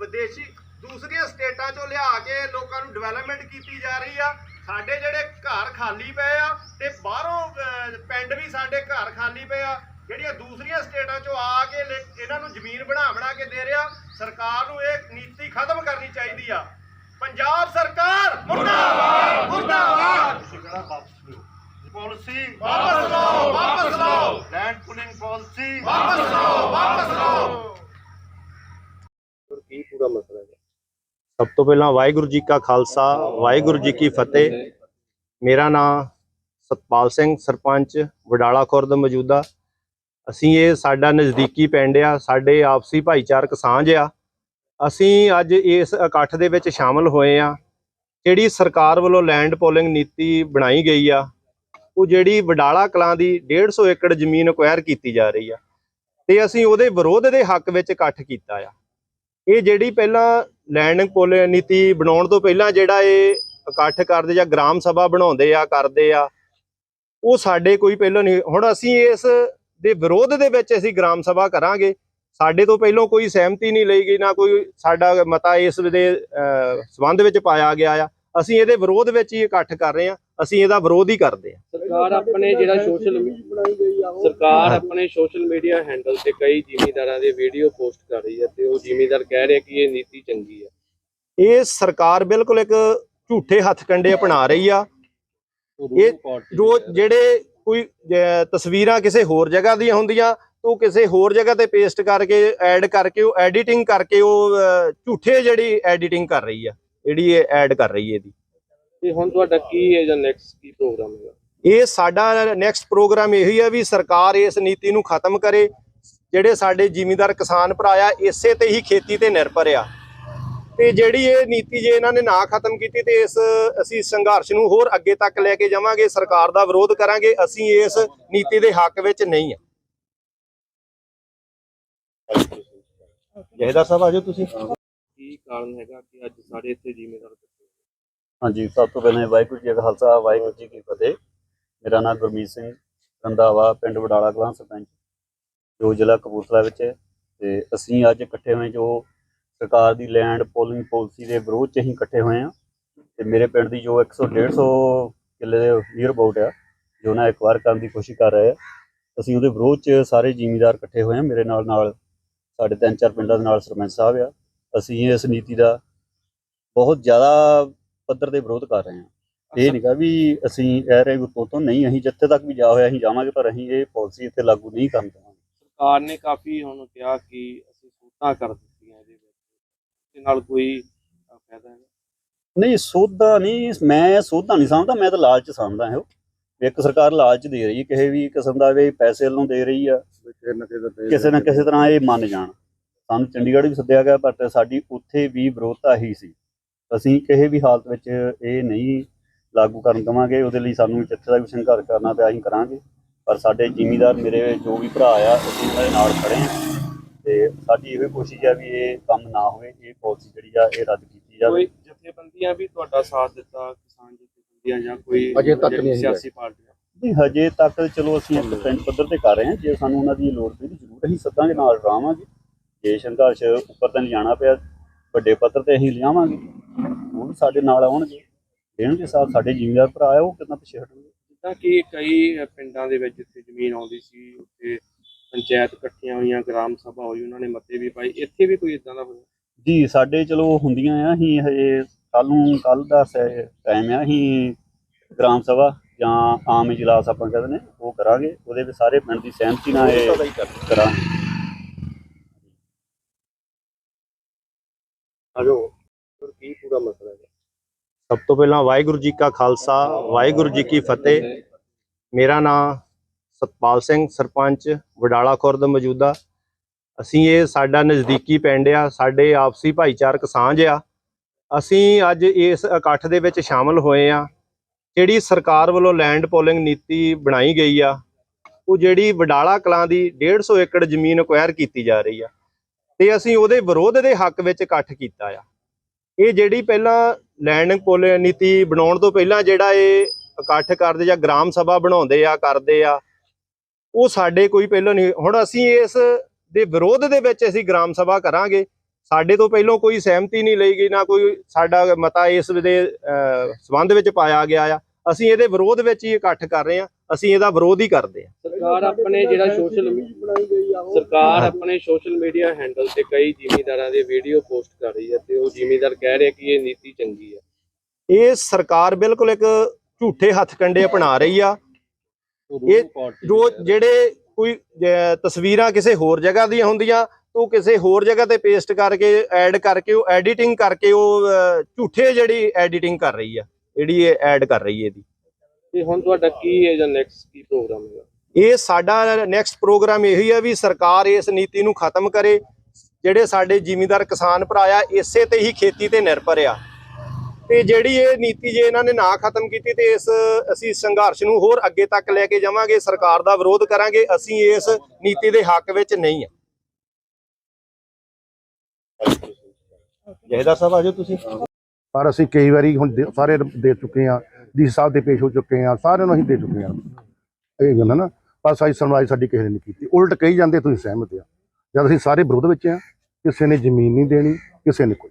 ਵਿਦੇਸ਼ੀ ਦੂਸਰੀਆਂ ਸਟੇਟਾਂ 'ਚੋਂ ਲਿਆ ਕੇ ਲੋਕਾਂ ਨੂੰ ਡਿਵੈਲਪਮੈਂਟ ਕੀਤੀ ਜਾ ਰਹੀ ਆ। ਸਾਡੇ ਜਿਹੜੇ ਘਰ ਖਾਲੀ ਪਏ ਆ ਤੇ ਬਾਹਰੋਂ ਪਿੰਡ ਵੀ ਸਾਡੇ ਘਰ ਖਾਲੀ ਪਏ ਆ। ਜਿਹੜੀਆਂ ਦੂਸਰੀਆਂ ਸਟੇਟਾਂ 'ਚੋਂ ਆ ਕੇ ਇਹਨਾਂ ਨੂੰ ਜ਼ਮੀਨ ਬਣਾ ਬਣਾ ਕੇ ਦੇ ਰਿਹਾ ਸਰਕਾਰ ਨੂੰ ਇਹ ਨੀਤੀ ਖਤਮ ਕਰਨੀ ਚਾਹੀਦੀ ਆ। ਪੰਜਾਬ ਸਰਕਾਰ ਮੁਰਦਾਬਾਦ! ਮੁਰਦਾਬਾਦ! ਪਾਲਿਸੀ ਵਾਪਸ ਲਓ। ਵਾਪਸ ਲਓ ਲੈਂਡ ਪੁਲਿੰਗ ਪਾਲਿਸੀ ਵਾਪਸ ਲਓ ਵਾਪਸ ਲਓ ਕੀ ਪੂਰਾ ਮਸਲਾ ਹੈ ਸਭ ਤੋਂ ਪਹਿਲਾਂ ਵਾਹਿਗੁਰੂ ਜੀ ਕਾ ਖਾਲਸਾ, ਵਾਹਿਗੁਰੂ ਜੀ ਕੀ ਫਤਿਹ। ਮੇਰਾ ਨਾਮ ਸਤਪਾਲ ਸਿੰਘ ਸਰਪੰਚ, ਵਡਾਲਾ ਖੁਰਦ ਮੌਜੂਦਾ। ਅਸੀਂ ਇਹ ਸਾਡਾ ਨਜ਼ਦੀਕੀ ਪਿੰਡ ਆ, ਸਾਡੇ ਆਪਸੀ ਭਾਈਚਾਰਕ ਸਾਂਝ ਆ। ਅਸੀਂ ਅੱਜ ਇਸ ਇਕੱਠ ਦੇ ਵਿੱਚ ਸ਼ਾਮਲ ਹੋਏ ਆ। ਜਿਹੜੀ ਸਰਕਾਰ ਵੱਲੋਂ ਲੈਂਡ ਪੋਲਿੰਗ ਨੀਤੀ ਬਣਾਈ ਗਈ ਆ, ਉਹ ਜਿਹੜੀ ਵਡਾਲਾ ਕਲਾਂ ਦੀ 150 ਏਕੜ ਜ਼ਮੀਨ ਅਕਵਾਇਰ ਕੀਤੀ ਜਾ ਰਹੀ ਆ, ਤੇ ਅਸੀਂ ਉਹਦੇ ਵਿਰੋਧ ਦੇ ਹੱਕ ਵਿੱਚ ਇਕੱਠ ਕੀਤਾ ਆ। ਇਹ ਜਿਹੜੀ ਪਹਿਲਾਂ ਲੈਂਡਿੰਗ ਪੋਲਿੰਗ ਨੀਤੀ ਬਣਾਉਣ ਤੋਂ ਪਹਿਲਾਂ ਜਿਹੜਾ ਇਹ ਇਕੱਠ ਕਰਦੇ ਜਾਂ ਗ੍ਰਾਮ ਸਭਾ ਬਣਾਉਂਦੇ ਆ ਕਰਦੇ ਆ ਉਹ ਸਾਡੇ ਕੋਈ ਪਹਿਲਾਂ ਨਹੀਂ। ਹੁਣ ਅਸੀਂ ਇਸ ਦੇ ਵਿਰੋਧ ਦੇ ਵਿੱਚ ਅਸੀਂ ਗ੍ਰਾਮ ਸਭਾ ਕਰਾਂਗੇ। ਸਾਡੇ ਤੋਂ ਪਹਿਲਾਂ ਕੋਈ ਸਹਿਮਤੀ ਨਹੀਂ ਲਈ ਗਈ ਨਾ ਕੋਈ ਸਾਡਾ ਮਤਾ ਇਸ ਦੇ ਅਹ, ਸੰਬੰਧ ਵਿੱਚ ਪਾਇਆ ਗਿਆ ਆ। ਅਸੀਂ ਇਹਦੇ ਵਿਰੋਧ ਵਿੱਚ ਹੀ ਇਕੱਠ ਕਰ ਰਹੇ ਆ। ਅਸੀਂ ਇਹਦਾ ਵਿਰੋਧ ਹੀ ਕਰਦੇ ਆ। ਸਰਕਾਰ ਆਪਣੇ ਜਿਹੜਾ ਸੋਸ਼ਲ ਸਰਕਾਰ ਆਪਣੇ ਸੋਸ਼ਲ ਮੀਡੀਆ ਹੈਂਡਲ ਤੇ ਕਈ ਜ਼ਿਮੀਂਦਾਰਾਂ ਦੇ ਵੀਡੀਓ ਪੋਸਟ ਕਰ ਰਹੀ ਹੈ ਤੇ ਉਹ ਜ਼ਿਮੀਂਦਾਰ ਕਹਿ ਰਹੇ ਕਿ ਇਹ ਨੀਤੀ ਚੰਗੀ ਹੈ। ਇਹ ਸਰਕਾਰ ਬਿਲਕੁਲ ਇੱਕ ਝੂਠੇ ਹੱਥ ਕੰਡੇ ਅਪਣਾ ਰਹੀ ਆ। ਇਹ ਜੋ ਜਿਹੜੇ ਕੋਈ ਤਸਵੀਰਾਂ ਕਿਸੇ ਹੋਰ ਜਗ੍ਹਾ ਦੀਆਂ ਹੁੰਦੀਆਂ ਉਹ ਕਿਸੇ ਹੋਰ ਜਗ੍ਹਾ ਤੇ ਪੇਸਟ ਕਰਕੇ ਐਡ ਕਰਕੇ ਉਹ ਐਡੀਟਿੰਗ ਕਰਕੇ ਉਹ ਝੂਠੇ ਜਿਹੜੀ ਐਡੀਟਿੰਗ ਕਰ ਰਹੀ ਆ ਜਿਹੜੀ ਇਹ ਐਡ ਕਰ ਰਹੀ ਹੈ ਇਹਦੀ। ਤੇ ਹੁਣ ਤੁਹਾਡਾ ਕੀ ਹੈ ਜਾਂ ਨੈਕਸਟ ਕੀ ਪ੍ਰੋਗਰਾਮ ਹੈਗਾ? ਇਹ ਸਾਡਾ ਨੈਕਸਟ ਪ੍ਰੋਗਰਾਮ ਇਹੀ ਆ ਵੀ ਸਰਕਾਰ ਇਸ ਨੀਤੀ ਨੂੰ ਖਤਮ ਕਰੇ ਜਿਹੜੇ ਸਾਡੇ ਜ਼ਿਮੀਂਦਾਰ ਕਿਸਾਨ ਭਰਾ ਆ ਇਸੇ ਤੇ ਹੀ ਖੇਤੀ ਤੇ ਨਿਰਭਰ ਆ। ਤੇ ਜਿਹੜੀ ਇਹ ਨੀਤੀ ਜੇ ਇਹਨਾਂ ਨੇ ਨਾ ਖਤਮ ਕੀਤੀ ਤੇ ਇਸ ਅਸੀਂ ਸੰਘਰਸ਼ ਨੂੰ ਹੋਰ ਅੱਗੇ ਤੱਕ ਲੈ ਕੇ ਜਾਵਾਂਗੇ ਸਰਕਾਰ ਦਾ ਵਿਰੋਧ ਕਰਾਂਗੇ ਅਸੀਂ ਇਸ ਨੀਤੀ ਦੇ ਹੱਕ ਵਿੱਚ ਨਹੀਂ ਆ। ਜਹੇਦਾਰ ਸਾਹਿਬ ਆਜੋ ਤੁਸੀਂ। ਕੀ ਕਾਰਨ ਹੈਗਾ ਕਿ ਅੱਜ ਸਾਡੇ ਇੱਥੇ ਜ਼ਿਮੀਂਦਾਰ? ਹਾਂਜੀ ਸਭ ਤੋਂ ਪਹਿਲਾਂ ਵਾਹਿਗੁਰੂ ਜੀ ਕਾ ਖਾਲਸਾ ਵਾਹਿਗੁਰੂ ਜੀ ਕੀ ਫਤਿਹ। ਮੇਰਾ ਨਾਮ ਗੁਰਮੀਤ ਸਿੰਘ, ਰੰਧਾਵਾ, ਪਿੰਡ ਵਡਾਲਾ ਕਲਾਂ, ਸਰਪੰਚ। ਜੋ ਜ਼ਿਲ੍ਹਾ ਕਪੂਰਥਲਾ ਵਿੱਚ ਹੈ ਤੇ ਅਸੀਂ ਅੱਜ ਇਕੱਠੇ ਹੋਏ ਜੋ ਸਰਕਾਰ ਦੀ ਲੈਂਡ ਪੋਲਿੰਗ ਪਾਲਿਸੀ ਦੇ ਵਿਰੋਧ 'ਚ ਅਸੀਂ ਇਕੱਠੇ ਹੋਏ ਹਾਂ ਤੇ ਮੇਰੇ ਪਿੰਡ ਦੀ ਜੋ 100 150 ਕਿੱਲੇ ਦੇ ਨੀਅਰ ਅਬਾਊਟ ਆ, ਜੋ ਨਾ ਵਾਰ ਕਰਨ ਦੀ ਕੋਸ਼ਿਸ਼ ਕਰ ਰਹੇ ਆ, ਅਸੀਂ ਉਹਦੇ ਵਿਰੋਧ 'ਚ ਸਾਰੇ ਜ਼ਿਮੀਂਦਾਰ ਇਕੱਠੇ ਹੋਏ ਹਾਂ, ਮੇਰੇ ਨਾਲ ਨਾਲ ਸਾਡੇ ਤਿੰਨ ਚਾਰ ਪਿੰਡਾਂ ਦੇ ਨਾਲ ਸਰਪੰਚ ਸਾਹਿਬ ਆ। ਅਸੀਂ ਇਸ ਨੀਤੀ ਦਾ ਬਹੁਤ ਜ਼ਿਆਦਾ ਪੱਧਰ ਤੇ ਵਿਰੋਧ ਕਰ ਰਹੇ ਹਾਂ। ਇਹ ਨਹੀਂਗਾ ਵੀ ਅਸੀਂ ਇਹ ਰਹੇ ਉਤੋਂ ਤੋਂ ਨਹੀਂ ਅਸੀਂ ਜਿੱਥੇ ਤੱਕ ਵੀ ਜਾ ਹੋਇਆ ਅਸੀਂ ਜਾਵਾਂਗੇ ਪਰ ਅਸੀਂ ਇਹ ਪਾਲਿਸੀ ਇੱਥੇ ਲਾਗੂ ਨਹੀਂ ਕਰਨ ਦੇਵਾਂਗੇ। ਸਰਕਾਰ ਨੇ ਕਾਫੀ ਹੁਣ ਕਿਹਾ ਕਿ ਅਸੀਂ ਸੂਤਾਂ ਕਰ ਦਿੱਤੀਆਂ ਇਹਦੇ ਵਿੱਚ। ਤੇ ਨਾਲ ਕੋਈ ਫਾਇਦਾ ਹੈ ਨਹੀਂ ਸੋਧਾ ਨਹੀਂ ਮੈਂ ਸੋਧਾ ਨਹੀਂ ਸਮਝਦਾ ਮੈਂ ਤਾਂ ਲਾਲਚ ਸਮਝਦਾ ਹਾਂ ਇੱਕ ਸਰਕਾਰ ਲਾਲਚ ਦੇ ਰਹੀ ਹੈ ਕਿਸੇ ਵੀ ਕਿਸਮ ਦਾ ਵੀ ਪੈਸੇ ਵੱਲੋਂ ਦੇ ਰਹੀ ਆ ਕਿਸੇ ਨਾ ਕਿਸੇ ਤਰ੍ਹਾਂ ਇਹ ਮੰਨ ਜਾਣ। ਸਾਨੂੰ ਚੰਡੀਗੜ੍ਹ ਵੀ ਸੱਦਿਆ ਗਿਆ ਪਰ ਸਾਡੀ ਉੱਥੇ ਵੀ ਵਿਰੋਧਤਾ ਹੀ ਸੀ। ਅਸੀਂ ਕਿਸੇ ਵੀ ਹਾਲਤ ਵਿੱਚ ਇਹ ਨਹੀਂ ਲਾਗੂ ਕਰਨ ਦੇਵਾਂਗੇ ਉਹਦੇ ਲਈ ਸਾਨੂੰ ਜਿੱਥੇ ਦਾ ਵੀ ਸੰਘਰਸ਼ ਕਰਨਾ ਪਿਆ ਅਸੀਂ ਕਰਾਂਗੇ। ਪਰ ਸਾਡੇ ਜ਼ਿਮੀਂਦਾਰ ਮੇਰੇ ਜੋ ਵੀ ਭਰਾ ਆ ਅਸੀਂ ਉਹਨਾਂ ਦੇ ਨਾਲ ਖੜੇ ਹਾਂ ਤੇ ਸਾਡੀ ਇਹ ਕੋਸ਼ਿਸ਼ ਆ ਵੀ ਇਹ ਕੰਮ ਨਾ ਹੋਵੇ ਇਹ ਪਾਲਿਸੀ ਜਿਹੜੀ ਆ ਇਹ ਰੱਦ ਕੀਤੀ ਜਾਵੇ। ਕੋਈ ਜਥੇਬੰਦੀਆਂ ਵੀ ਤੁਹਾਡਾ ਸਾਥ ਦਿੱਤਾ ਕਿਸਾਨ ਜਥੇਬੰਦੀਆਂ ਜਾਂ ਕੋਈ ਅਜੇ ਤੱਕ ਨਹੀਂ ਅਸੀਂ ਸਿਆਸੀ ਪਾਰਟੀਆਂ ਨਹੀਂ ਹਜੇ ਤੱਕ ਚਲੋ ਅਸੀਂ ਇੱਕ ਪਿੰਡ ਪੱਧਰ ਤੇ ਕਰ ਰਹੇ ਹਾਂ ਜੇ ਸਾਨੂੰ ਉਹਨਾਂ ਦੀ ਲੋੜ ਪਈ ਤਾਂ ਜ਼ਰੂਰ ਅਸੀਂ ਸੱਦਾਂਗੇ ਨਾਲ ਰਾਵਾਂਗੇ। ਜੇ ਸੰਘਰਸ਼ ਉੱਪਰ ਤਾਂ ਲਿਜਾਣਾ ਪਿਆ ਵੱਡੇ ਪੱਧਰ ਤੇ ਅਸੀਂ ਲਿਆਵਾਂਗੇ ਉਹ ਸਾਡੇ ਨਾਲ ਆਉਣਗੇ। ਦੇਣਗੇ ਸਾਥ ਸਾਡੇ ਜ਼ਿਮੀਂਦਾਰ ਭਰਾ ਆ ਉਹ ਕਿੰਨਾ ਪਿੱਛੇ ਹਟਣਗੇ? ਜਿੱਦਾਂ ਕਿ ਕਈ ਪਿੰਡਾਂ ਦੇ ਵਿੱਚ ਜਿੱਥੇ ਜ਼ਮੀਨ ਆਉਂਦੀ ਸੀ ਉੱਥੇ ਪੰਚਾਇਤ ਇਕੱਠੀਆਂ ਹੋਈਆਂ ਗ੍ਰਾਮ ਸਭਾ ਹੋਈ ਉਹਨਾਂ ਨੇ ਮਤੇ ਵੀ ਪਾਈ ਇੱਥੇ ਵੀ ਕੋਈ ਇਦਾਂ ਦਾ ਹੋਇਆ? ਜੀ ਸਾਡੇ ਚਲੋ ਹੁੰਦੀਆਂ ਆ ਅਸੀਂ ਹਜੇ ਕੱਲ ਨੂੰ ਕੱਲ ਦਾ ਟਾਈਮ ਆ ਅਸੀਂ ਗ੍ਰਾਮ ਸਭਾ ਜਾਂ ਆਮ ਇਜਲਾਸ ਆਪਾਂ ਕਹਿੰਦੇ ਨੇ ਉਹ ਕਰਾਂਗੇ। ਉਹਦੇ ਵਿੱਚ ਸਾਰੇ ਪਿੰਡ ਦੀ ਸਹਿਮਤੀ ਨਾਲ ਇਹ ਕਰਾਂਗੇ। ਆਜੋ ਕੀ ਪੂਰਾ ਮਸਲਾ ਹੈ? ਸਭ ਤੋਂ ਪਹਿਲਾਂ ਵਾਹਿਗੁਰੂ ਜੀ ਕਾ ਖਾਲਸਾ, ਵਾਹਿਗੁਰੂ ਜੀ ਕੀ ਫਤਿਹ। ਮੇਰਾ ਨਾਮ ਸਤਪਾਲ ਸਿੰਘ ਸਰਪੰਚ, ਵਡਾਲਾ ਖੁਰਦ ਮੌਜੂਦਾ। ਅਸੀਂ ਇਹ ਸਾਡਾ ਨਜ਼ਦੀਕੀ ਪਿੰਡ ਆ, ਸਾਡੇ ਆਪਸੀ ਭਾਈਚਾਰਕ ਸਾਂਝ ਆ। ਅਸੀਂ ਅੱਜ ਇਸ ਇਕੱਠ ਦੇ ਵਿੱਚ ਸ਼ਾਮਲ ਹੋਏ ਆ। ਜਿਹੜੀ ਸਰਕਾਰ ਵੱਲੋਂ ਲੈਂਡ ਪੋਲਿੰਗ ਨੀਤੀ ਬਣਾਈ ਗਈ ਆ, ਉਹ ਜਿਹੜੀ ਵਡਾਲਾ ਕਲਾਂ ਦੀ 150 ਏਕੜ ਜ਼ਮੀਨ ਅਕਵਾਇਰ ਕੀਤੀ ਜਾ ਰਹੀ ਆ, ਤੇ ਅਸੀਂ ਉਹਦੇ ਵਿਰੋਧ ਦੇ ਹੱਕ ਵਿੱਚ ਇਕੱਠ ਕੀਤਾ ਆ। ਇਹ ਜਿਹੜੀ ਪਹਿਲਾਂ ਲੈਂਡ ਪੋਲਿੰਗ ਨੀਤੀ ਬਣਾਉਣ ਤੋਂ ਪਹਿਲਾਂ ਜਿਹੜਾ ਇਹ ਇਕੱਠ ਕਰਦੇ ਜਾਂ ਗ੍ਰਾਮ ਸਭਾ ਬਣਾਉਂਦੇ ਆ ਕਰਦੇ ਆ ਉਹ ਸਾਡੇ ਕੋਈ ਪਹਿਲਾਂ ਨਹੀਂ ਹੁਣ ਅਸੀਂ ਇਸ ਦੇ ਵਿਰੋਧ ਦੇ ਵਿੱਚ ਅਸੀਂ ਗ੍ਰਾਮ ਸਭਾ ਕਰਾਂਗੇ। ਸਾਡੇ ਤੋਂ ਪਹਿਲਾਂ ਕੋਈ ਸਹਿਮਤੀ ਨਹੀਂ ਲਈ ਗਈ ਨਾ ਕੋਈ ਸਾਡਾ ਮਤਾ ਇਸ ਦੇ ਅਹ, ਸੰਬੰਧ ਵਿੱਚ ਪਾਇਆ ਗਿਆ ਆ। ਅਸੀਂ ਇਹਦੇ ਵਿਰੋਧ ਵਿੱਚ ਹੀ ਇਕੱਠ ਕਰ ਰਹੇ ਆ ਅਸੀਂ ਇਹਦਾ ਵਿਰੋਧ ਹੀ ਕਰਦੇ ਆ। ਸਰਕਾਰ ਆਪਣੇ ਜਿਹੜਾ ਸੋਸ਼ਲ ਸਰਕਾਰ ਆਪਣੇ ਸੋਸ਼ਲ ਮੀਡੀਆ ਹੈਂਡਲ ਤੇ ਕਈ ਜ਼ਿਮੀਂਦਾਰਾਂ ਦੇ ਵੀਡੀਓ ਪੋਸਟ ਕਰ ਰਹੀ ਹੈ ਤੇ ਉਹ ਜ਼ਿਮੀਂਦਾਰ ਕਹਿ ਰਹੇ ਕਿ ਇਹ ਨੀਤੀ ਚੰਗੀ ਹੈ ਇਹ ਸਰਕਾਰ ਬਿਲਕੁਲ ਇੱਕ ਝੂਠੇ ਹੱਥ ਕੰਡੇ ਅਪਣਾ ਰਹੀ ਆ। ਇਹ ਜੋ ਜਿਹੜੇ ਕੋਈ ਤਸਵੀਰਾਂ ਕਿਸੇ ਹੋਰ ਜਗ੍ਹਾ ਦੀਆਂ ਹੁੰਦੀਆਂ ਉਹ ਕਿਸੇ ਹੋਰ ਜਗ੍ਹਾ ਤੇ ਪੇਸਟ ਕਰਕੇ ਐਡ ਕਰਕੇ ਉਹ ਐਡੀਟਿੰਗ ਕਰਕੇ ਉਹ ਝੂਠੇ ਜਿਹੜੀ ਐਡੀਟਿੰਗ ਕਰ ਰਹੀ ਆ ਜਿਹੜੀ ਇਹ ਐਡ ਕਰ ਰਹੀ ਹੈ ਇਹਦੀ। ਤੇ ਹੁਣ ਤੁਹਾਡਾ ਕੀ ਹੈ ਜਾਂ ਨੈਕਸਟ ਕੀ ਪ੍ਰੋਗਰਾਮ ਹੈਗਾ? ਇਹ ਸਾਡਾ ਨੈਕਸਟ ਪ੍ਰੋਗਰਾਮ ਇਹੀ ਆ ਵੀ ਸਰਕਾਰ ਇਸ ਨੀਤੀ ਨੂੰ ਖਤਮ ਕਰੇ। ਜਿਹੜੇ ਸਾਡੇ ਜ਼ਿਮੀਂਦਾਰ ਕਿਸਾਨ ਭਰਾ ਆ ਇਸੇ ਤੇ ਹੀ ਖੇਤੀ ਤੇ ਨਿਰਭਰ ਆ। ਤੇ ਜਿਹੜੀ ਇਹ ਨੀਤੀ ਜੇ ਇਹਨਾਂ ਨੇ ਨਾ ਖਤਮ ਕੀਤੀ ਤੇ ਇਸ ਅਸੀਂ ਸੰਘਰਸ਼ ਨੂੰ ਹੋਰ ਅੱਗੇ ਤੱਕ ਲੈ ਕੇ ਜਾਵਾਂਗੇ ਸਰਕਾਰ ਦਾ ਵਿਰੋਧ ਕਰਾਂਗੇ ਅਸੀਂ ਇਸ ਨੀਤੀ ਦੇ ਹੱਕ ਵਿੱਚ ਨਹੀਂ ਆ। ਜਹਦਾ ਸਾਹਿਬ ਆਜੋ ਤੁਸੀਂ। ਪਰ ਅਸੀਂ ਕਈ ਵਾਰੀ ਹੁਣ ਸਾਰੇ ਦੇ ਚੁੱਕੇ ਆ ਡੀ ਸਾਹਿਬ ਦੇ ਪੇਸ਼ ਹੋ ਚੁੱਕੇ ਆ ਸਾਰਿਆਂ ਨੂੰ ਅਸੀਂ ਦੇ ਚੁੱਕੇ ਆ। ਇਹ ਗੱਲ ਹੈ ਨਾ। ਪਰ ਸਾਡੀ ਸੁਣਵਾਈ ਸਾਡੀ ਕਿਸੇ ਨੇ ਨਹੀਂ ਕੀਤੀ। ਉਲਟ ਕਹੀ ਜਾਂਦੇ ਤੁਸੀਂ ਸਹਿਮਤ ਆ। ਜਦ ਅਸੀਂ ਸਾਰੇ ਵਿਰੋਧ ਵਿੱਚ ਆ ਕਿਸੇ ਨੇ ਜ਼ਮੀਨ ਨਹੀਂ ਦੇਣੀ ਕਿਸੇ ਨੇ ਕੋਈ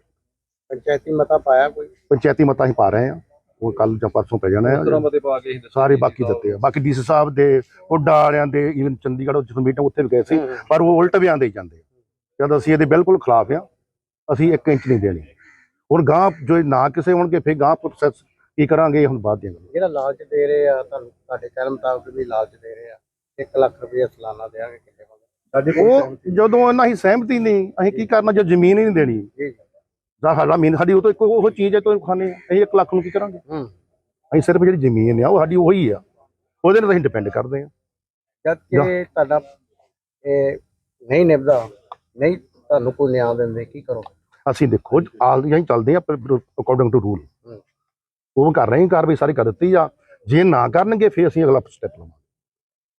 ਪੰਚਾਇਤੀ ਮਤਾ ਪਾਇਆ ਕੋਈ? ਪੰਚਾਇਤੀ ਮਤਾ ਅਸੀਂ ਪਾ ਰਹੇ ਆ। ਉਹ ਕੱਲ ਜਾਂ ਪਰਸੋਂ ਪੈ ਜਾਣਾ ਹੈ ਸਾਰੇ ਬਾਕੀ ਦਿੱਤੇ ਆ। ਬਾਕੀ ਡੀਸੀ ਸਾਹਿਬ ਦੇ ਉੱਡਾ ਵਾਲਿਆਂ ਦੇ ਇਵਨ ਚੰਡੀਗੜ੍ਹ ਜਦੋਂ ਮੀਟਿੰਗ ਉੱਥੇ ਵੀ ਗਏ ਸੀ। ਪਰ ਉਹ ਉਲਟ ਵੀ ਆਂਦੇ ਜਾਂਦੇ ਜਦ ਅਸੀਂ ਇਹਦੇ ਬਿਲਕੁਲ ਖਿਲਾਫ ਆ ਅਸੀਂ 1 ਇੰਚ ਨਹੀਂ ਦੇਣੀ। ਹੁਣ ਗਾਂ ਜੋ ਨਾ ਕਿਸੇ ਹੋਣਗੇ ਫਿਰ ਗਾਂ ਪ੍ਰੋਸੈਸ ਕੀ ਕਰਾਂਗੇ ਹੁਣ ਬਾਅਦ ਦੀਆਂ ਜਿਹੜਾ ਲਾਲਚ ਦੇ ਰਹੇ ਆ ਤੁਹਾਨੂੰ ਤੁਹਾਡੇ ਕਹਿਣ ਮੁਤਾਬਕ ਵੀ ਲਾਲਚ ਦੇ ਰਹੇ ਆ। 1 ਲੱਖ ਰੁਪਏ ਸਾਲਾਨਾ ਦੇਾਂਗੇ ਕਿੰਨੇ ਬੰਦੇ ਉਹ ਜਦੋਂ ਇਹਨਾਂ ਹੀ ਸਹਿਮਤੀ ਨਹੀਂ ਅਸੀਂ ਕੀ ਕਰਨਾ ਜੇ ਜ਼ਮੀਨ ਹੀ ਨਹੀਂ ਦੇਣੀ? ਜੀ। ਜਾਂ ਸਾਡਾ ਮੀਨ ਸਾਡੀ ਉਹ ਤੋਂ ਇੱਕ ਉਹ ਚੀਜ਼ ਹੈ ਤੋਂ ਖਾਣੇ ਅਸੀਂ 1 ਲੱਖ ਨੂੰ ਕੀ ਕਰਾਂਗੇ? ਹੂੰ। ਅਸੀਂ ਸਿਰਫ ਜਿਹੜੀ ਜ਼ਮੀਨ ਆ ਉਹ ਸਾਡੀ ਉਹੀ ਆ। ਉਹਦੇ ਨਾਲ ਅਸੀਂ ਡਿਪੈਂਡ ਕਰਦੇ ਆ ਜਦ ਕਿ ਤੁਹਾਡਾ ਇਹ ਨਹੀਂ ਨਿਭਦਾ ਨਹੀਂ ਤੁਹਾਨੂੰ ਕੋਈ ਨਿਆਂ ਦਿੰਦੇ ਕੀ ਕਰੋ ਅਸੀਂ ਦੇਖੋ ਆਲ ਹੀ ਚੱਲਦੇ ਆ ਅਕੋਰਡਿੰਗ ਟੂ ਰੂਲ। ਉਹ ਕਰ ਰਹੇ ਹਾਂ ਕਾਰਵਾਈ ਸਾਰੀ ਕਰ ਦਿੱਤੀ ਆ। ਜੇ ਨਾ ਕਰਨਗੇ ਫਿਰ ਅਸੀਂ ਅਗਲਾ ਸਟੈਪ ਲਵਾਂਗੇ।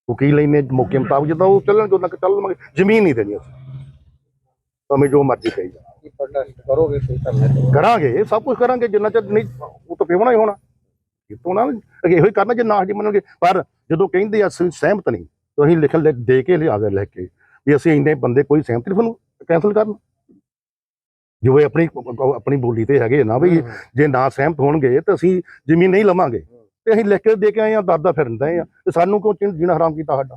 ਵਕੀਲ ਲੈਨੇ ਮੌਕੇ ਮੁਤਾਬਕ ਜਦੋਂ ਉਹ ਚੱਲਣਗੇ ਉਹਨਾਂ ਚੱਲ ਲਵਾਂਗੇ। ਜ਼ਮੀਨ ਨਹੀਂ ਦੇਣੀ ਅਸੀਂ। ਭਾਵੇਂ ਜੋ ਮਰਜ਼ੀ ਕਹੀ ਜਾ ਕੀ ਪ੍ਰੋਟੈਸਟ ਕਰੋਗੇ ਕਰਾਂਗੇ ਸਭ ਕੁਝ ਕਰਾਂਗੇ ਜਿੰਨਾ ਚਿਰ ਨਹੀਂ ਉਹ ਤਾਂ ਫੇਵਣਾ ਹੀ ਹੋਣਾ। ਇਹ ਤੋਂ ਨਾ ਇਹੋ ਹੀ ਕਰਨਾ ਜੇ ਨਾ ਜੀ ਮੰਨਣਗੇ ਪਰ ਜਦੋਂ ਕਹਿੰਦੇ ਆ ਅਸੀਂ ਸਹਿਮਤ ਨਹੀਂ ਤਾਂ ਅਸੀਂ ਲਿਖ ਦੇ ਕੇ ਲਿਆਵੇ ਲਿਖ ਕੇ ਵੀ ਅਸੀਂ ਇੰਨੇ ਬੰਦੇ ਕੋਈ ਸਹਿਮਤ ਨਹੀਂ ਤੁਹਾਨੂੰ ਕੈਨਸਲ ਕਰਨ। ਜੋ ਇਹ ਆਪਣੀ ਆਪਣੀ ਬੋਲੀ ਤੇ ਹੈਗੇ ਨਾ ਵੀ ਜੇ ਨਾ ਸਹਿਮਤ ਹੋਣਗੇ ਤਾਂ ਅਸੀਂ ਜ਼ਮੀਨ ਨਹੀਂ ਲਵਾਂਗੇ। ਤੇ ਅਸੀਂ ਲਿਖ ਕੇ ਦੇ ਕੇ ਆਏ ਆ ਦਰਦਾ ਫਿਰਦੇ ਆ ਤੇ ਸਾਨੂੰ ਕਿਉਂ ਚਿੰ- ਜੀਣਾ ਹਰਾਮ ਕੀਤਾ ਸਾਡਾ?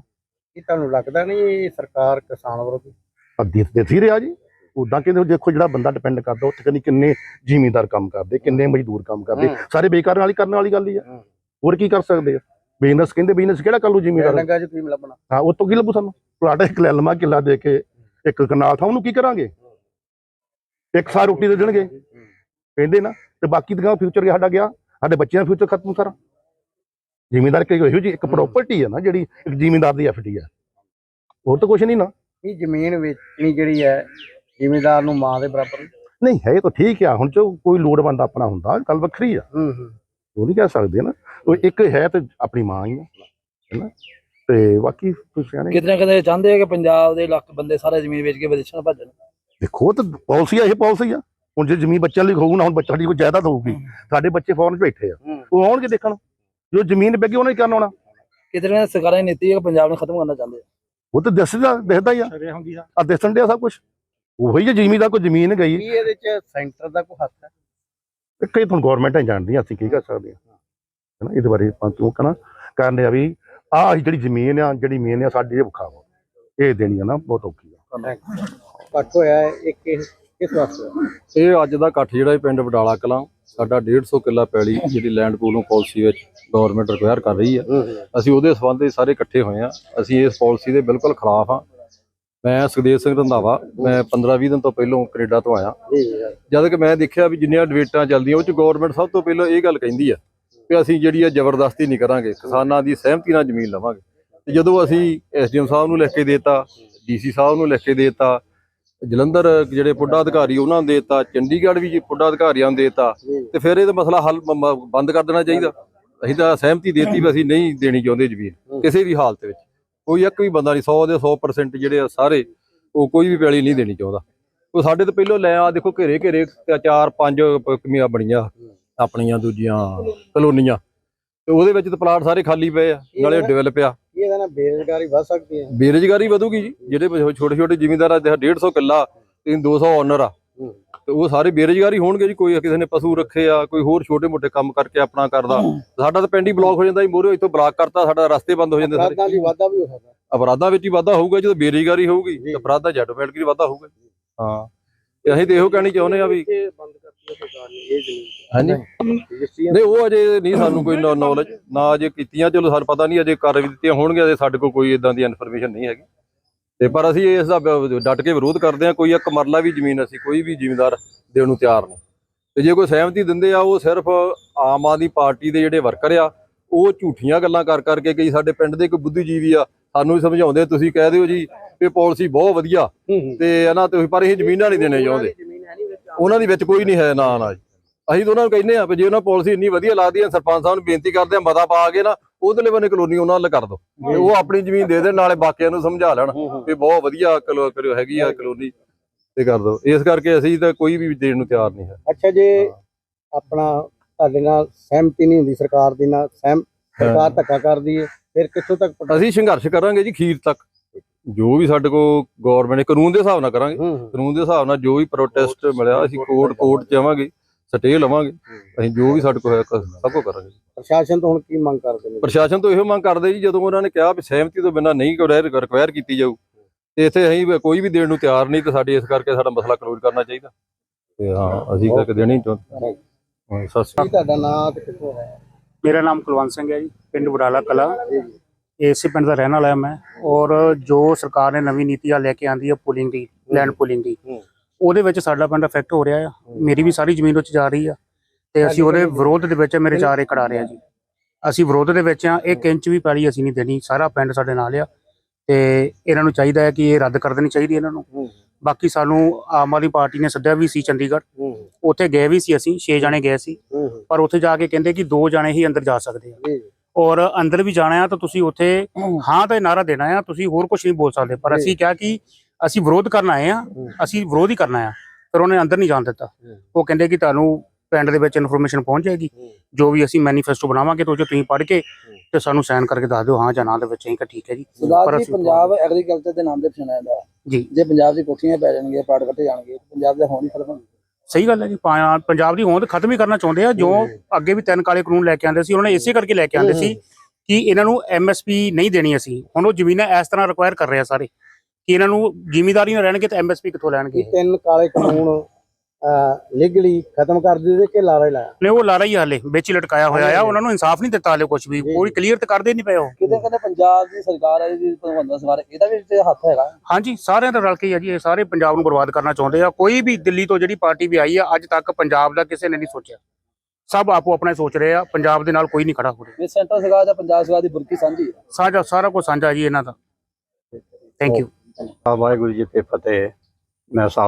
ਕੀ ਤੁਹਾਨੂੰ ਲੱਗਦਾ ਨਹੀਂ ਇਹ ਸਰਕਾਰ ਕਿਸਾਨ ਵਿਰੋਧੀ? ਅੱਧੀ ਦੇ ਹੀ ਰਿਹਾ ਜੀ। ਉਦਾਂ ਕਹਿੰਦੇ ਦੇਖੋ ਜਿਹੜਾ ਬੰਦਾ ਡਿਪੈਂਡ ਕਰਦਾ ਉੱਥੇ ਕਹਿੰਦੀ ਕਿੰਨੇ ਜ਼ਿਮੀਂਦਾਰ ਕੰਮ ਕਰਦੇ ਕਿੰਨੇ ਮਜ਼ਦੂਰ ਕੰਮ ਕਰਦੇ ਹੂੰ। ਸਾਰੇ ਬੇਕਾਰ ਵਾਲੀ ਕਰਨ ਵਾਲੀ ਗੱਲ ਹੀ ਆ। ਹੂੰ। ਹੋਰ ਕੀ ਕਰ ਸਕਦੇ ਆ? ਬਿਜ਼ਨਸ ਕਹਿੰਦੇ ਬਿਜ਼ਨਸ ਕਿਹੜਾ ਕਰ ਲੂ ਜ਼ਿਮੀਂਦਾਰ? ਲੰਗਾ ਜੀ ਕੀ ਲੱਭਣਾ? ਹਾਂ ਉਹ ਤੋਂ ਕੀ ਲੱਭੂ ਸਾਨੂੰ? ਪਲਾਟ ਇੱਕ ਲੈ ਲਵਾਂ ਕਿੱਲਾ ਦੇ ਕੇ ਇੱਕ ਕਨਾਲ ਥਾਂ ਉਹਨੂੰ ਕੀ ਕਰਾਂਗੇ? ਇੱਕ ਸਾਰ ਰੋਟੀ ਦੇ ਦੇਣਗੇ। ਕਹਿੰਦੇ ਨਾ ਤੇ ਬਾਕੀ ਤਾਂ ਫਿਊਚਰ ਸਾਡਾ ਗਿਆ? ਸਾਡੇ ਬੱਚਿਆਂ ਦਾ ਫਿਊਚਰ ਖਤਮ ਸਾਰਾ। ਜ਼ਿਮੀਂਦਾਰ ਕਿ ਇਹੋ ਜੀ ਇੱਕ ਪ੍ਰਾਪਰਟੀ ਹੈ ਨਾ ਜਿਹੜੀ ਇੱਕ ਜ਼ਿਮੀਂਦਾਰ ਦੀ ਐਫਡੀ ਹੈ ਹੋਰ ਤਾਂ ਕੁਝ ਨਹੀਂ ਨਾ। ਇਹ ਜ਼ਮੀਨ ਵੇਚਣੀ ਜਿਹੜੀ ਹੈ ਜ਼ਿਮੀਦਾਰ ਨੂੰ ਮਾਂ ਦੇ ਬਰਾਬਰ ਨਹੀਂ ਹੈ ਤਾਂ ਠੀਕ ਆ ਹੁਣ ਜੋ ਕੋਈ ਲੋੜਵੰਦ ਆਪਣਾ ਹੁੰਦਾ ਗੱਲ ਵੱਖਰੀ ਆ। ਹੂੰ ਹੂੰ। ਉਹ ਨਹੀਂ ਕਹਿ ਸਕਦੇ ਨਾ ਉਹ ਇੱਕ ਹੈ ਤੇ ਆਪਣੀ ਮਾਂ ਹੀ ਆ ਹੈਨਾ ਤੇ ਬਾਕੀ ਤੁਸੀਂ ਨਾ ਕਿਤੇ ਚਾਹੁੰਦੇ ਆ ਕਿ ਪੰਜਾਬ ਦੇ ਲੱਖ ਬੰਦੇ ਸਾਰੇ ਜ਼ਮੀਨ ਵੇਚ ਕੇ ਵਿਦੇਸ਼ਾਂ ਭੱਜਣ? ਦੇਖੋ ਤਾਂ ਪਾਲਿਸੀ ਆ ਇਹ ਪਾਲਿਸੀ ਆ। ਹੁਣ ਜੇ ਜ਼ਮੀਨ ਬੱਚਿਆਂ ਲਈ ਹੋਊ ਨਾ ਹੁਣ ਬੱਚਾ ਦੀ ਕੋਈ ਜਾਇਦਾਦ ਹੋਊਗੀ ਸਾਡੇ ਬੱਚੇ ਫੌਰਨ 'ਚ ਬੈਠੇ ਆ। ਉਹ ਆਉਣਗੇ ਦੇਖਣ। ਜੋ ਜ਼ਮੀਨ ਵਿਕੀ ਉਹਨਾਂ ਨੇ ਕਰਨ ਆਉਣਾ ਕਿਤੇ ਨਾ ਸਰਕਾਰਾਂ ਦੀ ਨੀਤੀ ਹੈ ਕਿ ਪੰਜਾਬ ਨੂੰ ਖਤਮ ਕਰਨਾ ਚਾਹੁੰਦੇ ਆ। ਉਹ ਤਾਂ ਦਿਸਦਾ ਦਿਸਦਾ ਹੀ ਆ। ਆ ਦਿਸਣ ਡਿਆ ਸਭ ਕੁਝ ਉਹੀ ਜੇ ਜ਼ਮੀਨ ਦਾ ਕੋਈ ਜ਼ਮੀਨ ਗਈ। ਕੀ ਇਹਦੇ ਚ ਸੈਂਟਰ ਦਾ ਕੋਈ ਹੱਥ ਹੈ? ਤੇ ਕਈ ਤੁਹਾਨੂੰ ਗਵਰਨਮੈਂਟਾਂ ਜਾਣਦੀਆਂ ਅਸੀਂ ਕੀ ਕਰ ਸਕਦੇ ਹਾਂ। ਹੈਨਾ ਇਹਦੇ ਬਾਰੇ ਆਪਾਂ ਕਿਉਂ ਕਹਣਾ ਕਰਨੇ ਆ ਵੀ ਆਹ ਜਿਹੜੀ ਜ਼ਮੀਨ ਆ ਜਿਹੜੀ ਮੇਨ ਆ ਸਾਡੀ ਇਹ ਵਿਖਾਵੋ ਇਹ ਦੇਣੀ ਆ ਨਾ ਬਹੁਤ ਔਖੀ ਆ। ਘੱਟ ਹੋਇਆ ਇਹ ਕਿਸ ਵਾਸਤੇ? ਇਹ ਅੱਜ ਦਾ ਇਕੱਠ ਜਿਹੜਾ ਇਹ ਪਿੰਡ ਵਡਾਲਾ ਕਲਾਂ ਸਾਡਾ 150 ਕਿੱਲਾ ਪੈਲੀ ਜਿਹੜੀ ਲੈਂਡ ਪੂਲਿੰਗ ਪਾਲਿਸੀ ਵਿੱਚ ਗਵਰਨਮੈਂਟ ਰਿਕੁਆਇਰ ਕਰ ਰਹੀ ਹੈ ਅਸੀਂ ਉਹਦੇ ਸੰਬੰਧ ਵਿੱਚ ਸਾਰੇ ਇਕੱਠੇ ਹੋਏ ਆ। ਅਸੀਂ ਇਸ ਪਾਲਿਸੀ ਦੇ ਬਿਲਕੁਲ ਖਿਲਾਫ ਆ। ਮੈਂ ਸੁਖਦੇਵ ਸਿੰਘ ਰੰਧਾਵਾ ਮੈਂ 15-20 ਦਿਨ ਤੋਂ ਪਹਿਲਾਂ ਕੈਨੇਡਾ ਤੋਂ ਆਇਆ। ਜਦ ਕਿ ਮੈਂ ਦੇਖਿਆ ਵੀ ਜਿੰਨੀਆਂ ਡਿਬੇਟਾਂ ਚੱਲਦੀਆਂ ਉਹ ਚ ਗਵਰਨਮੈਂਟ ਸਭ ਤੋਂ ਪਹਿਲਾਂ ਇਹ ਗੱਲ ਕਹਿੰਦੀ ਆ ਕਿ ਅਸੀਂ ਜਿਹੜੀ ਆ ਜ਼ਬਰਦਸਤੀ ਨਹੀਂ ਕਰਾਂਗੇ ਕਿਸਾਨਾਂ ਦੀ ਸਹਿਮਤੀ ਨਾਲ ਜ਼ਮੀਨ ਲਵਾਂਗੇ। ਤੇ ਜਦੋਂ ਅਸੀਂ ਐਸਡੀਐਮ ਸਾਹਿਬ ਨੂੰ ਲਿਖ ਕੇ ਦੇਤਾ ਡੀਸੀ ਸਾਹਿਬ ਨੂੰ ਲਿਖ ਕੇ ਦੇਤਾ ਜਲੰਧਰ ਜਿਹੜੇ ਪੁੱਡਾ ਅਧਿਕਾਰੀ ਉਹਨਾਂ ਨੂੰ ਦੇਤਾ ਚੰਡੀਗੜ੍ਹ ਵੀ ਪੁੱਡਾ ਅਧਿਕਾਰੀਆਂ ਨੂੰ ਦੇਤਾ ਤੇ ਫਿਰ ਇਹਦਾ ਮਸਲਾ ਹੱਲ ਬੰਦ ਕਰ ਦੇਣਾ ਚਾਹੀਦਾ। ਅਸੀਂ ਤਾਂ ਸਹਿਮਤੀ ਦੇਤੀ ਵੀ ਅਸੀਂ ਨਹੀਂ ਦੇਣੀ ਚਾਹੁੰਦੇ ਜ਼ਮੀਨ ਕਿਸੇ ਵੀ ਹਾਲਤ ਵਿੱਚ। ਕੋਈ ਇੱਕ ਵੀ ਬੰਦਾ ਨਹੀਂ 100 ਦੇ 100% ਜਿਹੜੇ ਆ ਸਾਰੇ ਉਹ ਕੋਈ ਵੀ ਪੈਲੀ ਨਹੀਂ ਦੇਣੀ ਚਾਹੁੰਦਾ। ਉਹ ਸਾਡੇ ਤੋਂ ਪਹਿਲਾਂ ਲੈ ਆ ਦੇਖੋ ਘੇਰੇ ਘੇਰੇ ਚਾਰ ਪੰਜ ਕਮੀਆਂ ਬਣੀਆਂ ਆਪਣੀਆਂ ਦੂਜੀਆਂ ਕਲੋਨੀਆਂ। ਤੇ ਉਹਦੇ ਵਿੱਚ ਤਾਂ ਪਲਾਟ ਸਾਰੇ ਖਾਲੀ ਪਏ ਆ ਨਾਲੇ ਡਿਵੈਲਪ ਆ। ਕੀ ਇਹਦੇ ਨਾਲ ਬੇਰੁਜ਼ਗਾਰੀ ਵੱਧ ਸਕਦੀ ਹੈ। ਬੇਰੁਜ਼ਗਾਰੀ ਵਧੂਗੀ ਜੀ। ਜਿਹੜੇ ਛੋਟੇ ਛੋਟੇ ਜ਼ਿਮੀਂਦਾਰ ਆ 150 ਕਿੱਲਾ ਤੇ 200 ਓਨਰ ਆ। ਤੇ ਉਹ ਸਾਰੇ ਬੇਰੁਜ਼ਗਾਰੀ ਹੋਣਗੇ ਜੀ। ਕੋਈ ਕਿਸੇ ਨੇ ਪਸ਼ੂ ਰੱਖੇ ਆ ਕੋਈ ਹੋਰ ਛੋਟੇ ਮੋਟੇ ਕੰਮ ਕਰਕੇ ਆਪਣਾ ਕਰਦਾ। ਸਾਡਾ ਤਾਂ ਪਿੰਡ ਹੀ ਬਲੌਕ ਹੋ ਜਾਂਦਾ ਜੀ। ਮੋਰੇ ਇੱਥੋਂ ਬਲਾਕ ਕਰਤਾ ਸਾਡਾ ਰਸਤੇ ਬੰਦ ਹੋ ਜਾਂਦੇ ਸਾਰੇ। ਅਪਰਾਧਾਂ ਦੀ ਵਾਧਾ ਵੀ ਹੋ ਸਕਦਾ। ਅਪਰਾਧਾਂ ਵਿੱਚ ਹੀ ਵਾਧਾ ਹੋਊਗਾ ਜਦੋਂ ਬੇਰੁਜ਼ਗਾਰੀ ਹੋਊਗੀ ਜੀ। ਤੇ ਅਪਰਾਧਾਂ ਜੱਟਮੈਟਿਕਲੀ ਵਾਧਾ ਹੋਊਗਾ। ਹਾਂ। ਤੇ ਅਸੀਂ ਤੇ ਇਹੋ ਕਹਿਣੀ ਚਾਹੁੰਦੇ ਆ ਵੀ ਹਾਂਜੀ। ਨਹੀਂ ਉਹ ਅਜੇ ਨਹੀਂ ਸਾਨੂੰ ਕੋਈ ਨੌਲੇਜ ਨਾ ਅਜੇ ਕੀਤੀਆਂ ਚਲੋ ਸਾਨੂੰ ਪਤਾ ਨਹੀਂ ਅਜੇ ਕਰ ਵੀ ਦਿੱਤੀਆਂ ਹੋਣਗੀਆਂ ਅਜੇ ਸਾਡੇ ਕੋਲ ਕੋਈ ਇਦਾਂ ਦੀ ਇਨਫੋਰਮੇਸ਼ਨ ਨਹੀਂ ਹੈਗੀ। ਤੇ ਪਰ ਅਸੀਂ ਇਸ ਦਾ ਡਟ ਕੇ ਵਿਰੋਧ ਕਰਦੇ ਹਾਂ ਕੋਈ ਇੱਕ ਮਰਲਾ ਵੀ ਜ਼ਮੀਨ ਅਸੀਂ ਕੋਈ ਵੀ ਜ਼ਿਮੀਂਦਾਰ ਦੇਣ ਨੂੰ ਤਿਆਰ ਨਹੀਂ। ਤੇ ਜੇ ਕੋਈ ਸਹਿਮਤੀ ਦਿੰਦੇ ਆ ਉਹ ਸਿਰਫ ਆਮ ਆਦਮੀ ਪਾਰਟੀ ਦੇ ਜਿਹੜੇ ਵਰਕਰ ਆ ਉਹ ਝੂਠੀਆਂ ਗੱਲਾਂ ਕਰ ਕਰਕੇ ਕਈ ਸਾਡੇ ਪਿੰਡ ਦੇ ਕੋਈ ਬੁੱਧੀਜੀਵੀ ਆ ਸਾਨੂੰ ਵੀ ਸਮਝਾਉਂਦੇ ਤੁਸੀਂ ਕਹਿ ਦਿਓ ਜੀ ਇਹ ਪਾਲਿਸੀ ਬਹੁਤ ਵਧੀਆ ਤੇ ਇਹਨਾਂ ਤੇ ਪਰ ਇਹ ਜ਼ਮੀਨਾਂ ਨਹੀਂ ਦੇਣੇ ਚਾਹੁੰਦੇ। ਉਹਨਾਂ ਦੀ ਵਿੱਚ ਕੋਈ ਨਹੀਂ ਹੈ ਨਾ ਨਾ ਜੀ। ਅਸੀਂ ਤਾਂ ਉਹਨਾਂ ਨੂੰ ਕਹਿੰਦੇ ਆ ਵੀ ਜੇ ਉਹਨਾਂ ਪਾਲਿਸੀ ਇੰਨੀ ਵਧੀਆ ਲੱਗਦੀ ਹੈ ਸਰਪੰਚ ਸਾਹਿਬ ਨੂੰ ਬੇਨਤੀ ਕਰਦੇ ਆ ਮਤਾ ਪਾ ਕੇ ਨਾ ਉਧਰਲੇ ਬੰਨੇ ਕਲੋਨੀ ਉਹਨਾਂ ਨਾਲ ਕਰ ਦੋ। ਉਹ ਆਪਣੀ ਜ਼ਮੀਨ ਦੇ ਦੇਣ ਨਾਲੇ ਬਾਕੀਆਂ ਨੂੰ ਸਮਝਾ ਲੈਣ ਵੀ ਬਹੁਤ ਵਧੀਆ ਕਲੋ ਕਰਿਓ ਹੈਗੀ ਆ ਕਲੋਨੀ ਤੇ ਕਰ ਦੋ। ਇਸ ਕਰਕੇ ਅਸੀਂ ਤਾਂ ਕੋਈ ਵੀ ਦੇਣ ਨੂੰ ਤਿਆਰ ਨਹੀਂ ਹੈ। ਅੱਛਾ ਜੇ ਆਪਣਾ ਤੁਹਾਡੇ ਨਾਲ ਸਹਿਮਤੀ ਨਹੀਂ ਹੁੰਦੀ ਸਰਕਾਰ ਦੀ ਨਾਲ ਸਹਿਮ ਸਰਕਾਰ ਧੱਕਾ ਕਰਦੀ ਹੈ ਫਿਰ ਕਿੱਥੋਂ ਤੱਕ ਅਸੀਂ ਸੰਘਰਸ਼ ਕਰਾਂਗੇ ਜੀ ਖੀਰ ਤੱਕ। ਜੋ ਵੀ ਸਾਡੇ ਕੋਲ ਗਵਰਨਮੈਂਟ ਕਾਨੂੰਨ ਦੇ ਹਿਸਾਬ ਨਾਲ ਕਰਾਂਗੇ। ਕਾਨੂੰਨ ਦੇ ਹਿਸਾਬ ਨਾਲ ਜੋ ਵੀ ਪ੍ਰੋਟੈਸਟ ਮਿਲਿਆ ਅਸੀਂ ਕੋਰਟ ਕੋਰਟ ਜਾਵਾਂਗੇ ਸਟੇ ਲਵਾਂਗੇ ਅਸੀਂ ਜੋ ਵੀ ਸਾਡੇ ਕੋਲ ਹੈ ਕ- ਸਭ ਕੁਝ ਕਰਾਂਗੇ। ਪ੍ਰਸ਼ਾਸਨ ਤੋਂ ਹੁਣ ਕੀ ਮੰਗ ਕਰਦੇ ਨੇ? ਪ੍ਰਸ਼ਾਸਨ ਤੋਂ ਇਹੋ ਮੰਗ ਕਰਦੇ ਜੀ ਜਦੋਂ ਉਹਨਾਂ ਨੇ ਕਿਹਾ ਵੀ ਸਹਿਮਤੀ ਤੋਂ ਬਿਨਾਂ ਨਹੀਂ ਕੋਈ ਰਿਕਵਾਇਰ ਕੀਤੀ ਜਾਊ ਤੇ ਇੱਥੇ ਅਸੀਂ ਕੋਈ ਵੀ ਦੇਣ ਨੂੰ ਤਿਆਰ ਨਹੀਂ ਤੇ ਸਾਡੇ ਇਸ ਕਰਕੇ ਸਾਡਾ ਮਸਲਾ ਕਲੋਜ਼ ਕਰਨਾ ਚਾਹੀਦਾ। ਤੇ ਹਾਂ ਅਸੀਂ ਕਰਕੇ ਦੇਣੀ ਚਾਹੁੰਦੇ ਹਾਂ, ਸਤਿ ਸ਼੍ਰੀ ਅਕਾਲ। ਕੀ ਤੁਹਾਡਾ ਨਾਂ ਤੇ ਕਿੱਥੋਂ ਹੈ? ਮੇਰਾ ਨਾਮ ਕੁਲਵੰਤ ਸਿੰਘ ਹੈ ਜੀ ਪਿੰਡ ਬਡਾਲਾ ਕਲਾ। ਇਸੇ ਪਿੰਡ ਦਾ ਰਹਿਣ ਵਾਲਾ ਮੈਂ ਔਰ ਜੋ ਸਰਕਾਰ ਨੇ ਨਵੀਂ ਨੀਤੀ ਆ ਲੈ ਕੇ ਆਂਦੀ ਹੈ ਪੁਲਿੰਗ ਦੀ ਲੈਂਡ ਪੁਲਿੰਗ ਦੀ ਉਹਦੇ ਵਿੱਚ ਸਾਡਾ ਪਿੰਡ ਅਫੈਕਟ ਹੋ ਰਿਹਾ ਆ। ਮੇਰੀ ਵੀ ਸਾਰੀ ਜ਼ਮੀਨ ਵਿੱਚ ਜਾ ਰਹੀ ਆ ਤੇ ਅਸੀਂ ਉਹਦੇ ਵਿਰੋਧ ਦੇ ਵਿੱਚ ਮੇਰੇ ਚਾਰ ਏਕੜ ਆ ਰਿਹਾ ਜੀ। ਅਸੀਂ ਵਿਰੋਧ ਦੇ ਵਿੱਚ ਆ ਇੱਕ ਇੰਚ ਵੀ ਪੈਲੀ ਅਸੀਂ ਨਹੀਂ ਦੇਣੀ ਸਾਰਾ ਪਿੰਡ ਸਾਡੇ ਨਾਲ ਆ ਤੇ ਇਹਨਾਂ ਨੂੰ ਚਾਹੀਦਾ ਹੈ ਕਿ ਇਹ ਰੱਦ ਕਰ ਦੇਣੀ ਚਾਹੀਦੀ ਇਹਨਾਂ ਨੂੰ। ਬਾਕੀ ਸਾਨੂੰ ਆਮ ਆਦਮੀ ਪਾਰਟੀ ਨੇ ਸੱਦਿਆ ਵੀ ਸੀ ਚੰਡੀਗੜ੍ਹ। ਉੱਥੇ ਗਏ ਵੀ ਸੀ ਅਸੀਂ 6 ਜਣੇ ਗਏ ਸੀ। ਪਰ ਉੱਥੇ ਜਾ ਕੇ ਕਹਿੰਦੇ ਕਿ ਦੋ ਜਣੇ ਹੀ ਅੰਦਰ ਜਾ ਸਕਦੇ ਆ। ਔਰ ਅੰਦਰ ਵੀ ਜਾਣਾ ਆ ਤਾਂ ਤੁਸੀਂ ਉੱਥੇ ਹਾਂ। ਤੇ ਨਾਰਾ ਦੇਣਾ ਆ ਤੁਸੀਂ ਹੋਰ ਕੁਝ ਨਹੀਂ ਬੋਲ ਸਕਦੇ। ਪਰ ਅਸੀਂ ਕਿਹਾ ਕਿ ਅਸੀਂ ਵਿਰੋਧ ਕਰਨ ਆਏ ਆ ਅਸੀਂ ਵਿਰੋਧ ਹੀ ਕਰਨਾ ਆ। ਫਿਰ ਉਹਨੇ ਅੰਦਰ ਨਹੀਂ ਜਾਣ ਦਿੱਤਾ। ਉਹ ਕਹਿੰਦੇ ਕਿ ਤੁਹਾਨੂੰ ਪਿੰਡ ਦੇ ਵਿੱਚ ਇਨਫੋਰਮੇਸ਼ਨ ਪਹੁੰਚ ਜਾਏਗੀ। ਜੋ ਵੀ ਅਸੀਂ ਮੈਨੀਫੈਸਟੋ ਬਣਾਵਾਂਗੇ ਤੇ ਉਹ 'ਚ ਤੁਸੀਂ ਪੜ੍ਹ ਕੇ ਤੇ ਸਾਨੂੰ ਸਾਈਨ ਕਰਕੇ ਦੱਸ ਦਿਓ ਹਾਂ ਜਾਂ ਨਾ ਦੇ ਵਿੱਚ ਕਿ ਠੀਕ ਹੈ ਜੀ। ਪਰ ਅਸੀਂ- ਐਗਰੀਕਲਚਰ ਦੇ ਨਾਮ ਤੇ ਪਛਾਣਿਆ ਜਾਂਦਾ। ਜੀ। ਜੇ ਪੰਜਾਬ ਦੀ ਕੋਠੀਆਂ ਪੈ ਜਾਣਗੀਆਂ ਪਲਾਟ ਕੱਟੇ ਜਾਣਗੇ ਪੰਜਾਬ ਦਾ ਹੋਣ ਖਤਮ ਸਹੀ ਗੱਲ ਹੈ ਜੀ ਪਾ- ਪੰਜਾਬ ਦੀ ਹੋਂਦ ਖਤਮ ਹੀ ਕਰਨਾ ਚਾਹੁੰਦੇ ਆ ਜੋ ਅੱਗੇ ਵੀ ਤਿੰਨ ਕਾਲੇ ਕਾਨੂੰਨ ਲੈ ਕੇ ਆਂਦੇ ਸੀ ਉਹਨਾਂ ਨੇ ਇਸੇ ਕਰਕੇ ਲੈ ਕੇ ਆਂਦੇ ਸੀ ਕਿ ਇਹਨਾਂ ਨੂੰ ਐਮਐਸਪੀ ਨਹੀਂ ਦੇਣੀ ਅਸੀਂ। ਹੁਣ ਉਹ ਜ਼ਮੀਨਾਂ ਇਸ ਤਰ੍ਹਾਂ ਰਿਕੁਆਇਰ ਕਰ ਰਹੇ ਆ ਸਾਰੇ ਕਿ ਇਹਨਾਂ ਨੂੰ ਜ਼ਿਮੀਦਾਰੀ ਨਾਲ ਰਹਿਣਗੇ ਤਾਂ ਐਮਐਸਪੀ ਕਿੱਥੋਂ ਲੈਣਗੇ? ਤਿੰਨ ਕਾਲੇ ਕਾਨੂੰਨ ਲੀਗਲੀ ਖਤਮ ਕਰ ਦਿੱਤੇ ਕਿ ਲਾਰਾ ਹੀ ਲਾਇਆ? ਨੇ ਉਹ ਲਾਰਾ ਹੀ ਹਾਲੇ। ਵਿੱਚ ਹੀ ਲਟਕਾਇਆ ਹੋਇਆ ਆ ਉਹਨਾਂ ਨੂੰ ਇਨਸਾਫ ਨਹੀਂ ਦਿੱਤਾ ਹਾਲੇ ਕੁਝ ਵੀ। ਕੋਈ ਕਲੀਅਰ ਤੇ ਕਰਦੇ ਨਹੀਂ ਪਏ ਉਹ। ਕਿਤੇ ਕਹਿੰਦੇ ਪੰਜਾਬ ਦੀ ਸਰਕਾਰ ਹੈ ਜੀ ਭਗਵੰਤ ਸਵਾਰ ਇਹਦਾ ਵੀ ਤੇ ਹੱਥ ਹੈਗਾ। ਹਾਂਜੀ ਸਾਰਿਆਂ ਦਾ ਰਲ ਕੇ ਹੀ ਆ ਜੀ ਇਹ ਸਾਰੇ ਪੰਜਾਬ ਨੂੰ ਬਰਬਾਦ ਕਰਨਾ ਚਾਹੁੰਦੇ ਆ। ਕੋਈ ਵੀ ਦਿੱਲੀ ਤੋਂ ਜਿਹੜੀ ਪਾਰਟੀ ਵੀ ਆਈ ਆ ਅੱਜ ਤੱਕ ਪੰਜਾਬ ਦਾ ਕਿਸੇ ਨੇ ਨਹੀਂ ਸੋਚਿਆ। ਸਭ ਆਪੋ ਆਪਣਾ ਸੋਚ ਰਹੇ ਆ ਪੰਜਾਬ ਦੇ ਨਾਲ ਕੋਈ ਨਹੀਂ ਖੜਾ ਹੋ ਰਿਹਾ। ਇਹ ਸੈਂਟਰ ਸਰਕਾਰ ਦਾ ਪੰਜਾਬ ਸਰਕਾਰ ਦੀ ਬੁਰਕੀ ਸਾਂਝੀ ਹੈ ਸਾਰਾ ਸਾਰਾ ਕੁਝ ਸਾਂਝਾ ਜੀ ਇਹਨਾਂ ਦਾ। ਥੈਂਕ ਯੂ ਵਾਹਿਗੁਰੂ ਜੀ ਕੀ ਫਤਿਹ। ਮੈਂ ਸਾਹਿਬ